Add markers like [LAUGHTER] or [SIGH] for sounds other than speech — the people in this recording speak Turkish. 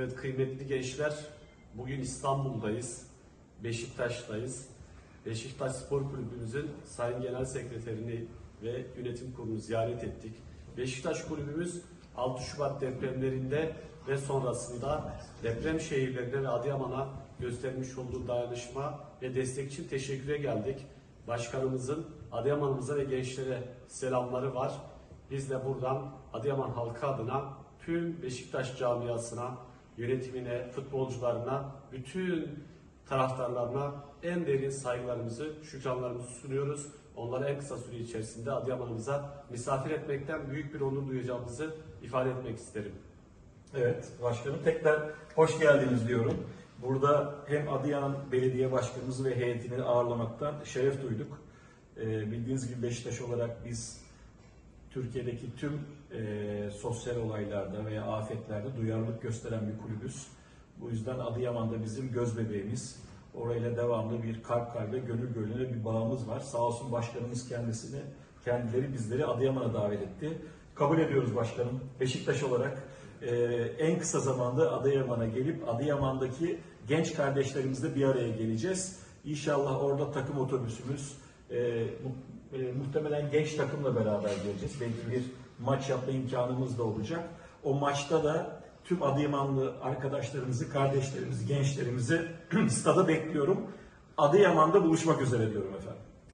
Evet kıymetli gençler, bugün İstanbul'dayız, Beşiktaş'tayız. Beşiktaş Spor Kulübümüzün Sayın Genel Sekreterini ve yönetim kurulunu ziyaret ettik. Beşiktaş Kulübümüz 6 Şubat depremlerinde ve sonrasında deprem şehirlerine ve Adıyaman'a göstermiş olduğu dayanışma ve destek için teşekküre geldik. Başkanımızın Adıyaman'ımıza ve gençlere selamları var. Biz de buradan Adıyaman halkı adına tüm Beşiktaş camiasına, yönetimine, futbolcularına, bütün taraftarlarına en derin saygılarımızı, şükranlarımızı sunuyoruz. Onları en kısa süre içerisinde Adıyaman'ımıza misafir etmekten büyük bir onur duyacağımızı ifade etmek isterim. Evet başkanım tekrar hoş geldiniz diyorum. Burada hem Adıyaman Belediye Başkanımızı ve heyetini ağırlamaktan şeref duyduk. Ee, bildiğiniz gibi Beşiktaş olarak biz Türkiye'deki tüm e, sosyal olaylarda veya afetlerde duyarlılık gösteren bir kulübüz. Bu yüzden Adıyaman da bizim göz bebeğimiz. Orayla devamlı bir kalp kalbe, gönül gönüle bir bağımız var. Sağ olsun başkanımız kendisini, kendileri bizleri Adıyaman'a davet etti. Kabul ediyoruz başkanım. Beşiktaş olarak e, en kısa zamanda Adıyaman'a gelip Adıyaman'daki genç kardeşlerimizle bir araya geleceğiz. İnşallah orada takım otobüsümüz, e, e, muhtemelen genç takımla beraber geleceğiz. Belki bir maç yapma imkanımız da olacak. O maçta da tüm Adıyamanlı arkadaşlarımızı, kardeşlerimizi, gençlerimizi [CLEARS THROAT] stada bekliyorum. Adıyaman'da buluşmak üzere diyorum efendim.